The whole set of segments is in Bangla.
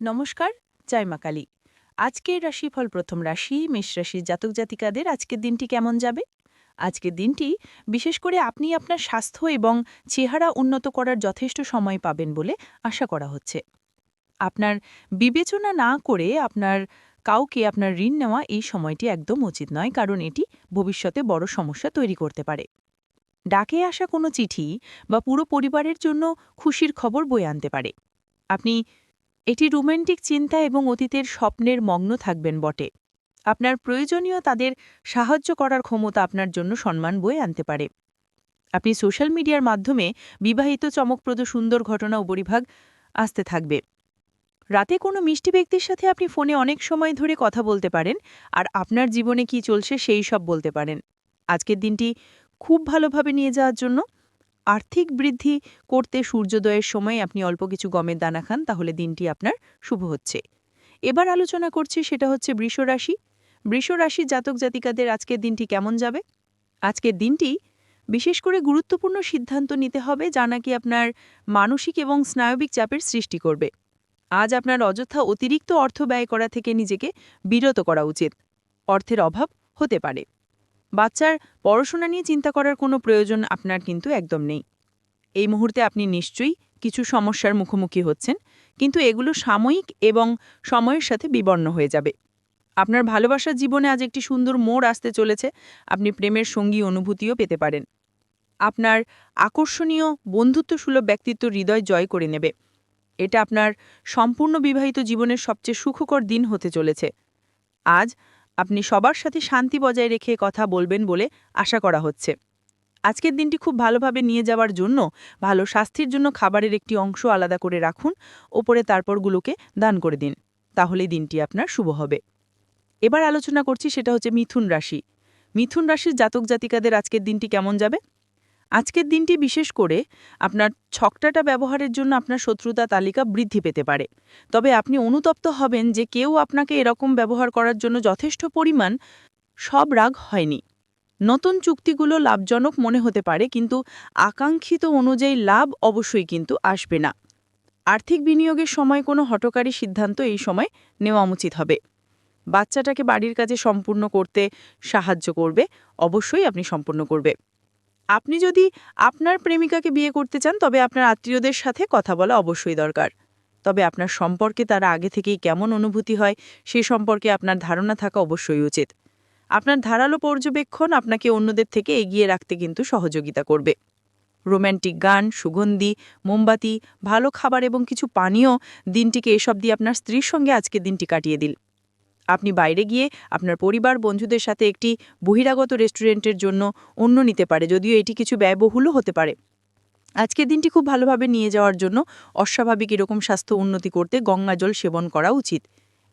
নমস্কার, জয় মা কালী। আজকের রাশিফল প্রথম রাশি, মেষ রাশির জাতক জাতিকাদের আজকের দিনটি কেমন যাবে? আজকের দিনটি বিশেষ করে আপনি আপনার স্বাস্থ্য এবং চেহারা উন্নত করার যথেষ্ট সময় পাবেন বলে আশা করা হচ্ছে। আপনার বিবেচনা না করে আপনার কাউকে আপনার ঋণ নেওয়া এই সময়টি একদম উচিত নয়, কারণ এটি ভবিষ্যতে বড় সমস্যা তৈরি করতে পারে। ডাকে আসা কোনো চিঠি বা পুরো পরিবারের জন্য খুশির খবর বয়ে আনতে পারে। আপনি এটি রোম্যান্টিক চিন্তা এবং অতীতের স্বপ্নের মগ্ন থাকবেন বটে। আপনার প্রয়োজনীয় তাদের সাহায্য করার ক্ষমতা আপনার জন্য সম্মান বয়ে আনতে পারে। আপনি সোশ্যাল মিডিয়ার মাধ্যমে বিবাহিত চমকপ্রদ সুন্দর ঘটনা উপরিভাগ আসতে থাকবে। রাতে কোনো মিষ্টি ব্যক্তির সাথে আপনি ফোনে অনেক সময় ধরে কথা বলতে পারেন আর আপনার জীবনে কি চলছে সেই সব বলতে পারেন। আজকের দিনটি খুব ভালোভাবে নিয়ে যাওয়ার জন্য আর্থিক বৃদ্ধি করতে সূর্যোদয়ের সময় আপনি অল্প কিছু গমের দানা খান, তাহলে দিনটি আপনার শুভ হচ্ছে। এবার আলোচনা করছি সেটা হচ্ছে বৃষরাশি বৃষরাশি জাতক জাতিকাদের আজকের দিনটি কেমন যাবে? আজকের দিনটি বিশেষ করে গুরুত্বপূর্ণ সিদ্ধান্ত নিতে হবে, যা নাকি আপনার মানসিক এবং স্নায়বিক চাপের সৃষ্টি করবে। আজ আপনার অযথা অতিরিক্ত অর্থ ব্যয় করা থেকে নিজেকে বিরত করা উচিত। অর্থের অভাব হতে পারে। বাচ্চার পড়াশোনা নিয়ে চিন্তা করার কোনো প্রয়োজন আপনার কিন্তু একদম নেই। এই মুহূর্তে আপনি নিশ্চয়ই কিছু সমস্যার মুখোমুখি হচ্ছেন, কিন্তু এগুলো সাময়িক এবং সময়ের সাথে বিবর্ণ হয়ে যাবে। আপনার ভালোবাসার জীবনে আজ একটি সুন্দর মোড় আসতে চলেছে, আপনি প্রেমের সঙ্গী অনুভূতিও পেতে পারেন। আপনার আকর্ষণীয় বন্ধুত্বসুলভ ব্যক্তিত্ব হৃদয় জয় করে নেবে। এটা আপনার সম্পূর্ণ বিবাহিত জীবনের সবচেয়ে সুখকর দিন হতে চলেছে। আজ আপনি সবার সাথে শান্তি বজায় রেখে কথা বলবেন বলে আশা করা হচ্ছে। আজকের দিনটি খুব ভালোভাবে নিয়ে যাওয়ার জন্য, ভালো স্বাস্থ্যের জন্য খাবারের একটি অংশ আলাদা করে রাখুন, ওপরে তারপরগুলোকে দান করে দিন। তাহলে দিনটি আপনার শুভ হবে। এবার আলোচনা করছি সেটা হচ্ছে মিথুন রাশি। মিথুন রাশির জাতক জাতিকাদের আজকের দিনটি কেমন যাবে? আজকের দিনটি বিশেষ করে আপনার ছকটাটা ব্যবহারের জন্য আপনার শত্রুতা তালিকা বৃদ্ধি পেতে পারে। তবে আপনি অনুতপ্ত হবেন যে কেউ আপনাকে এরকম ব্যবহার করার জন্য যথেষ্ট পরিমাণ সব রাগ হয়নি। নতুন চুক্তিগুলো লাভজনক মনে হতে পারে, কিন্তু আকাঙ্ক্ষিত অনুযায়ী লাভ অবশ্যই কিন্তু আসবে না। আর্থিক বিনিয়োগের সময় কোনো হটকারী সিদ্ধান্ত এই সময় নেওয়া উচিত হবে। বাচ্চাটাকে বাড়ির কাজে সম্পূর্ণ করতে সাহায্য করবে, অবশ্যই আপনি সম্পূর্ণ করবে। আপনি যদি আপনার প্রেমিকাকে বিয়ে করতে চান, তবে আপনার আত্মীয়দের সাথে কথা বলা অবশ্যই দরকার। তবে আপনার সম্পর্কে তারা আগে থেকেই কেমন অনুভূতি হয়, সে সম্পর্কে আপনার ধারণা থাকা অবশ্যই উচিত। আপনার ধারালো পর্যবেক্ষণ আপনাকে অন্যদের থেকে এগিয়ে রাখতে কিন্তু সহযোগিতা করবে। রোম্যান্টিক গান, সুগন্ধি, মোমবাতি, ভালো খাবার এবং কিছু পানীয় দিনটিকে এসব দিয়ে আপনার স্ত্রীর সঙ্গে আজকে দিনটি কাটিয়ে দিল। আপনি বাইরে গিয়ে আপনার পরিবার, বন্ধুদের সাথে একটি বহিরাগত রেস্টুরেন্টের জন্য অন্য নিতে পারে, যদিও এটি কিছু ব্যয়বহুলও হতে পারে। আজকের দিনটি খুব ভালোভাবে নিয়ে যাওয়ার জন্য অস্বাভাবিক এরকম স্বাস্থ্য উন্নতি করতে গঙ্গা জল সেবন করা উচিত।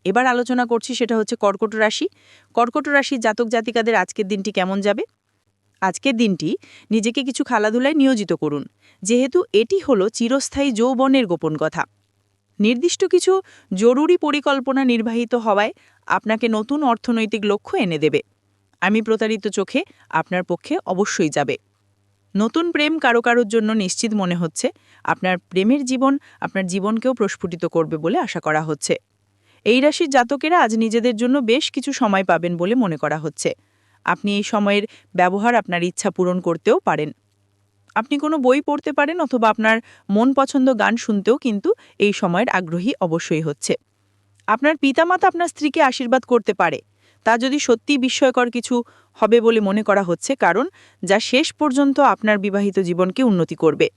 এবার আলোচনা করছি, সেটা হচ্ছে কর্কট রাশি। কর্কট রাশির জাতক জাতিকাদের আজকের দিনটি কেমন যাবে? আজকের দিনটি নিজেকে কিছু খেলাধুলায় নিয়োজিত করুন। যেহেতু এটি হলো চিরস্থায়ী যৌবনের গোপন কথা। নির্দিষ্ট কিছু জরুরি পরিকল্পনা নির্বাহিত হওয়ায় আপনাকে নতুন অর্থনৈতিক লক্ষ্য এনে দেবে। আমি প্রতারিত চোখে আপনার পক্ষে অবশ্যই যাবে। নতুন প্রেম কারও কারোর জন্য নিশ্চিত মনে হচ্ছে, আপনার প্রেমের জীবন আপনার জীবনকেও প্রস্ফুটিত করবে বলে আশা করা হচ্ছে। এই রাশির জাতকেরা আজ নিজেদের জন্য বেশ কিছু সময় পাবেন বলে মনে করা হচ্ছে। আপনি এই সময়ের ব্যবহার আপনার ইচ্ছা পূরণ করতেও পারেন। আপনি কোনো বই পড়তে পারেন অথবা আপনার মন পছন্দ গান শুনতেও কিন্তু এই সময়ের আগ্রহী অবশ্যই হচ্ছে। আপনার পিতামাতা আপনার স্ত্রীকে আশীর্বাদ করতে পারে। তা যদি সত্যি বিস্ময়কর কিছু হবে বলে মনে করা হচ্ছে, কারণ যা শেষ পর্যন্ত আপনার বিবাহিত জীবনকে উন্নতি করবে।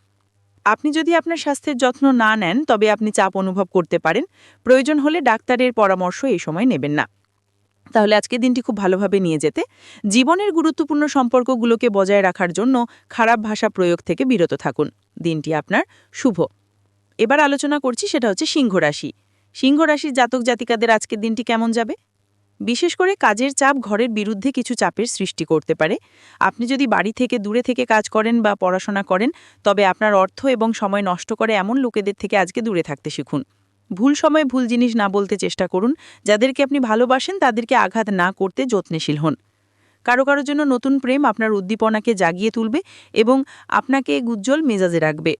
আপনি যদি আপনার স্বাস্থ্যের যত্ন না নেন, তবে আপনি চাপ অনুভব করতে পারেন। প্রয়োজন হলে ডাক্তারের পরামর্শ এই সময় নেবেন না। তাহলে আজকে দিনটি খুব ভালোভাবে নিয়ে যেতে। জীবনের গুরুত্বপূর্ণ সম্পর্কগুলোকে বজায় রাখার জন্য খারাপ ভাষা প্রয়োগ থেকে বিরত থাকুন। দিনটি আপনার শুভ। এবার আলোচনা করছি সেটা হচ্ছে সিংহ রাশি। সিংহ রাশির জাতক জাতিকাদের আজকের দিনটি কেমন যাবে? বিশেষ করে কাজের চাপ ঘরের বিরুদ্ধে কিছু চাপের সৃষ্টি করতে পারে। আপনি যদি বাড়ি থেকে দূরে থেকে কাজ করেন বা পড়াশোনা করেন, তবে আপনার অর্থ এবং সময় নষ্ট করে এমন লোকেদের থেকে আজকে দূরে থাকতে শিখুন। ভুল সময়ে ভুল জিনিস না বলতে চেষ্টা করুন। যাদেরকে আপনি ভালোবাসেন, তাদেরকে আঘাত না করতে যত্নশীল হন। কারও কারোর জন্য নতুন প্রেম আপনার উদ্দীপনাকে জাগিয়ে তুলবে এবং আপনাকে উজ্জ্বল মেজাজে রাখবে।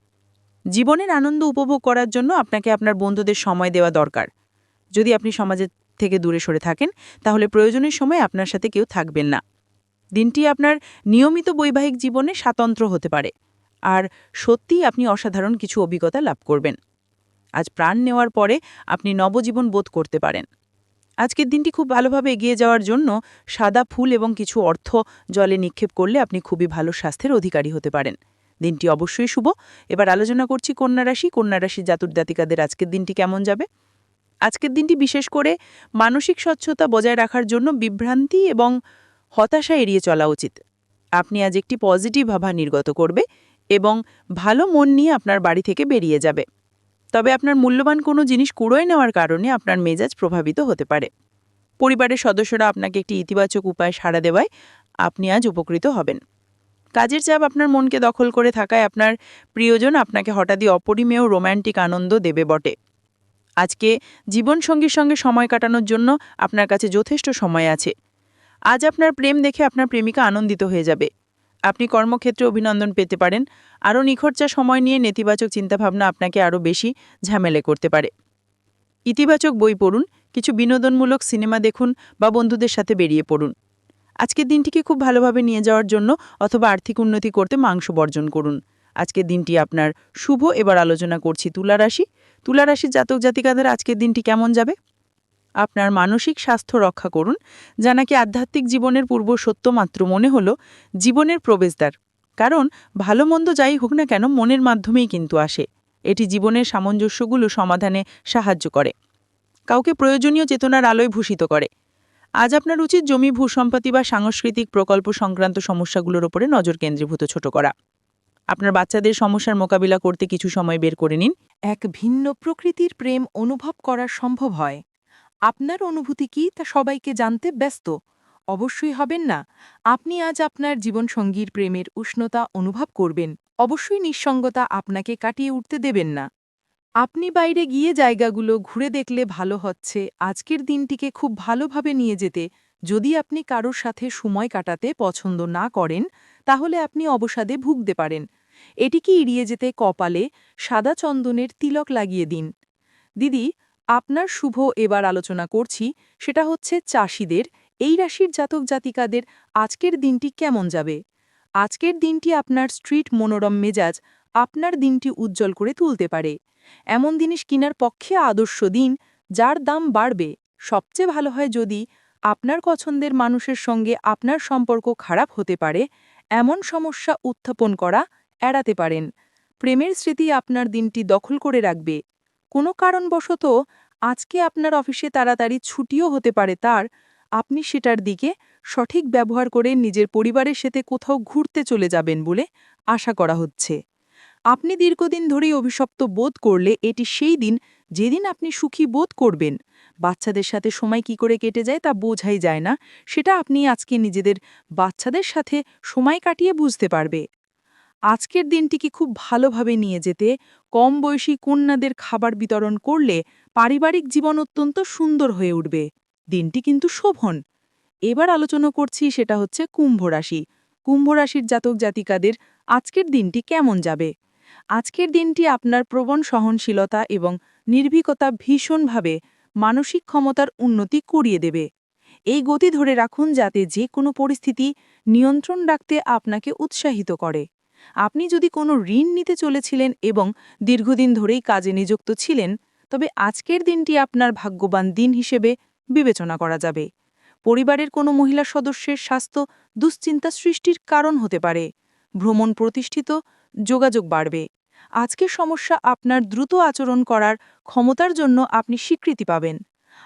জীবনের আনন্দ উপভোগ করার জন্য আপনাকে আপনার বন্ধুদের সময় দেওয়া দরকার। যদি আপনি সমাজের থেকে দূরে সরে থাকেন, তাহলে প্রয়োজনের সময় আপনার সাথে কেউ থাকবেন না। দিনটি আপনার নিয়মিত বৈবাহিক জীবনে স্বাতন্ত্র হতে পারে। আর সত্যিই আপনি অসাধারণ কিছু অভিজ্ঞতা লাভ করবেন। আজ প্রাণ নেওয়ার পরে আপনি নবজীবন বোধ করতে পারেন। আজকের দিনটি খুব ভালোভাবে এগিয়ে যাওয়ার জন্য সাদা ফুল এবং কিছু অর্থ জলে নিক্ষেপ করলে আপনি খুবই ভালো স্বাস্থ্যের অধিকারী হতে পারেন। দিনটি অবশ্যই শুভ। এবার আলোচনা করছি কন্যা রাশি। কন্যা রাশি জাতুর্দাতিকাদের আজকের দিনটি কেমন যাবে? আজকের দিনটি বিশেষ করে মানসিক স্বচ্ছতা বজায় রাখার জন্য বিভ্রান্তি এবং হতাশা এড়িয়ে চলা উচিত। আপনি আজ একটি পজিটিভ ভাবা নির্গত করবে এবং ভালো মন নিয়ে আপনার বাড়ি থেকে বেরিয়ে যাবে। তবে আপনার মূল্যবান কোনো জিনিস কুড়োয় নেওয়ার কারণে আপনার মেজাজ প্রভাবিত হতে পারে। পরিবারের সদস্যরা আপনাকে একটি ইতিবাচক উপায় সাড়া দেওয়ায় আপনি আজ উপকৃত হবেন। কাজের চাপ আপনার মনকে দখল করে থাকায় আপনার প্রিয়জন আপনাকে হঠাৎই অপরিমেয় রোম্যান্টিক আনন্দ দেবে বটে। আজকে জীবনসঙ্গীর সঙ্গে সময় কাটানোর জন্য আপনার কাছে যথেষ্ট সময় আছে। আজ আপনার প্রেম দেখে আপনার প্রেমিকা আনন্দিত হয়ে যাবে। আপনি কর্মক্ষেত্রে অভিনন্দন পেতে পারেন। আরও নিখরচা সময় নিয়ে নেতিবাচক চিন্তাভাবনা আপনাকে আরও বেশি ঝামেলে করতে পারে। ইতিবাচক বই পড়ুন, কিছু বিনোদনমূলক সিনেমা দেখুন বা বন্ধুদের সাথে বেরিয়ে পড়ুন। আজকের দিনটিকে খুব ভালোভাবে নিয়ে যাওয়ার জন্য অথবা আর্থিক উন্নতি করতে মাংস বর্জন করুন। আজকের দিনটি আপনার শুভ, এবার আলোচনা করছি তুলা রাশি। তুলা রাশির জাতক জাতিকাদের আজকের দিনটি কেমন যাবে? আপনার মানসিক স্বাস্থ্য রক্ষা করুন, যা নাকি আধ্যাত্মিক জীবনের পূর্ব সত্য মাত্র মনে হল জীবনের প্রবেশদ্বার। কারণ ভালো মন্দ যাই হোক না কেন মনের মাধ্যমেই কিন্তু আসে। এটি জীবনের সামঞ্জস্যগুলো সমাধানে সাহায্য করে। কাউকে প্রয়োজনীয় চেতনার আলোয় ভূষিত করে। আজ আপনার উচিত জমি ভূসম্পত্তি বা সাংস্কৃতিক প্রকল্প সংক্রান্ত সমস্যাগুলোর ওপরে নজর কেন্দ্রীভূত ছোট করা। আপনার বাচ্চাদের সমস্যার মোকাবিলা করতে কিছু সময় বের করে নিন। এক ভিন্ন প্রকৃতির প্রেম অনুভব করা সম্ভব হয়। আপনার অনুভূতি কি তা সবাইকে জানতে ব্যস্ত? অবশ্যই হবেন না। আপনি আজ আপনার জীবনসঙ্গীর প্রেমের উষ্ণতা অনুভব করবেন। অবশ্যই নিঃসঙ্গতা আপনাকে কাটিয়ে উঠতে দেবেন না। আপনি বাইরে গিয়ে জায়গাগুলো ঘুরে দেখলে ভালো হচ্ছে। আজকের দিনটিকে খুব ভালোভাবে নিয়ে যেতে। যদি আপনি কারোর সাথে সময় কাটাতে পছন্দ না করেন, তাহলে আপনি অবসাদে ভুগতে পারেন। এটিকে এড়িয়ে যেতে কপালে সাদা চন্দনের তিলক লাগিয়ে দিন। দিদি আপনার শুভ এবার আলোচনা করছি, সেটা হচ্ছে চাষিদের, এই রাশির জাতক জাতিকাদের আজকের দিনটি কেমন যাবে? আজকের দিনটি আপনার স্ট্রিট মনোরম মেজাজ আপনার দিনটি উজ্জ্বল করে তুলতে পারে। এমন জিনিস কিনার পক্ষে আদর্শ দিন, যার দাম বাড়বে। সবচেয়ে ভালো হয় যদি আপনার পছন্দের মানুষের সঙ্গে আপনার সম্পর্ক খারাপ হতে পারে, এমন সমস্যা উত্থাপন করা এড়াতে পারেন। প্রেমের স্মৃতি আপনার দিনটি দখল করে রাখবে। কোনো কারণবশত আজকে আপনার অফিসে তাড়াতাড়ি ছুটিও হতে পারে তার, আপনি সেটার দিকে সঠিক ব্যবহার করে নিজের পরিবারের সাথে কোথাও ঘুরতে চলে যাবেন বলে আশা করা হচ্ছে। আপনি দীর্ঘদিন ধরেই অভিশপ্ত বোধ করলে এটি সেই দিন যেদিন আপনি সুখী বোধ করবেন। বাচ্চাদের সাথে সময় কি করে কেটে যায় তা বোঝাই যায় না, সেটা আপনি আজকে নিজেদের বাচ্চাদের সাথে সময় কাটিয়ে বুঝতে পারবে। আজকের দিনটিকে খুব ভালোভাবে নিয়ে যেতে কম বয়সী কন্যাদের খাবার বিতরণ করলে পারিবারিক জীবন অত্যন্ত সুন্দর হয়ে উঠবে। দিনটি কিন্তু শোভন। এবার আলোচনা করছি সেটা হচ্ছে কুম্ভ রাশি। কুম্ভ রাশির জাতক জাতিকাদের আজকের দিনটি কেমন যাবে? আজকের দিনটি আপনার প্রবণ সহনশীলতা এবং নির্ভীকতা ভীষণভাবে মানসিক ক্ষমতার উন্নতি করিয়ে দেবে। এই গতি ধরে রাখুন যাতে যে কোনো পরিস্থিতি নিয়ন্ত্রণ রাখতে আপনাকে উৎসাহিত করে। আপনি যদি কোনো ঋণ নিতে চলেছিলেন এবং দীর্ঘদিন ধরেই কাজে নিযুক্ত ছিলেন, তবে আজকের দিনটি আপনার ভাগ্যবান দিন হিসেবে বিবেচনা করা যাবে। পরিবারের কোনো মহিলা সদস্যের স্বাস্থ্য দুশ্চিন্তা সৃষ্টির কারণ হতে পারে। ভ্রমণ প্রতিষ্ঠিত, যোগাযোগ বাড়বে। আজকের সমস্যা আপনার দ্রুত আচরণ করার ক্ষমতার জন্য আপনি স্বীকৃতি পাবেন।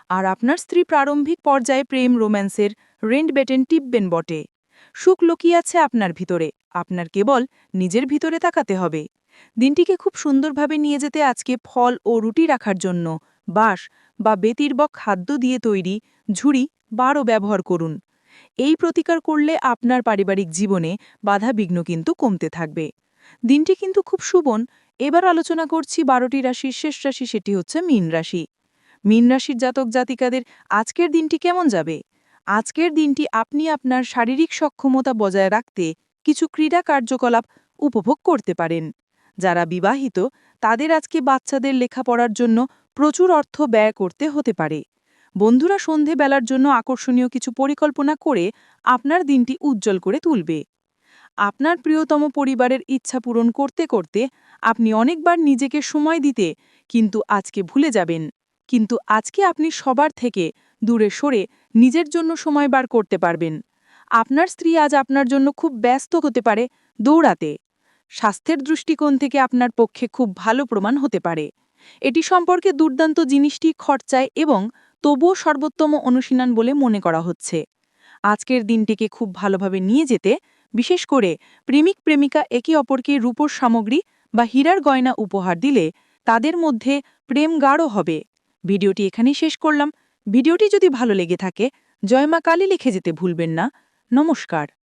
আর আপনার স্ত্রী প্রারম্ভিক পর্যায়ে প্রেম রোম্যান্সের রেন্ট বেটেন টিপবেন বটে। সুখ লুকিয়ে আছে আপনার ভিতরে। আপনার কেবল নিজের ভিতরে তাকাতে হবে। দিনটিকে খুব সুন্দরভাবে নিয়ে যেতে আজকে ফল ও রুটি রাখার জন্য বাঁশ বা বেতির্বক খাদ্য দিয়ে তৈরি ঝুড়ি বারও ব্যবহার করুন। এই প্রতিকার করলে আপনার পারিবারিক জীবনে বাধাবিঘ্ন কিন্তু কমতে থাকবে। দিনটি কিন্তু খুব শুভন এবার আলোচনা করছি বারোটি রাশির শেষ রাশি, সেটি হচ্ছে মীন রাশি। মীন রাশির জাতক জাতিকাদের আজকের দিনটি কেমন যাবে? আজকের দিনটি আপনি আপনার শারীরিক সক্ষমতা বজায় রাখতে কিছু ক্রীড়া কার্যকলাপ উপভোগ করতে পারেন। যারা বিবাহিত, তাদের আজকে বাচ্চাদের লেখাপড়ার জন্য প্রচুর অর্থ ব্যয় করতে হতে পারে। বন্ধুরা সন্ধেবেলার জন্য আকর্ষণীয় কিছু পরিকল্পনা করে আপনার দিনটি উজ্জ্বল করে তুলবে। আপনার প্রিয়তম পরিবারের ইচ্ছা পূরণ করতে করতে আপনি অনেকবার নিজেকে সময় দিতে কিন্তু আজকে ভুলে যাবেন। কিন্তু আজকে আপনি সবার থেকে দূরে সরে নিজের জন্য সময় বার করতে পারবেন। আপনার স্ত্রী আজ আপনার জন্য খুব ব্যস্ত হতে পারে দৌড়াতে। স্বাস্থ্যের দৃষ্টিকোণ থেকে আপনার পক্ষে খুব ভালো প্রমাণ হতে পারে। এটি সম্পর্কে দুর্দান্ত জিনিসটি খরচায় এবং তবুও সর্বোত্তম অনুশীলন বলে মনে করা হচ্ছে। আজকের দিনটিকে খুব ভালোভাবে নিয়ে যেতে, বিশেষ করে প্রেমিক প্রেমিকা একে অপরকে রূপোর সামগ্রী বা হীরার গয়না উপহার দিলে তাদের মধ্যে প্রেম গাঢ় হবে। ভিডিওটি এখানেই শেষ করলাম। ভিডিওটি যদি ভালো লেগে থাকে জয়মা কালী লিখে যেতে ভুলবেন না। নমস্কার।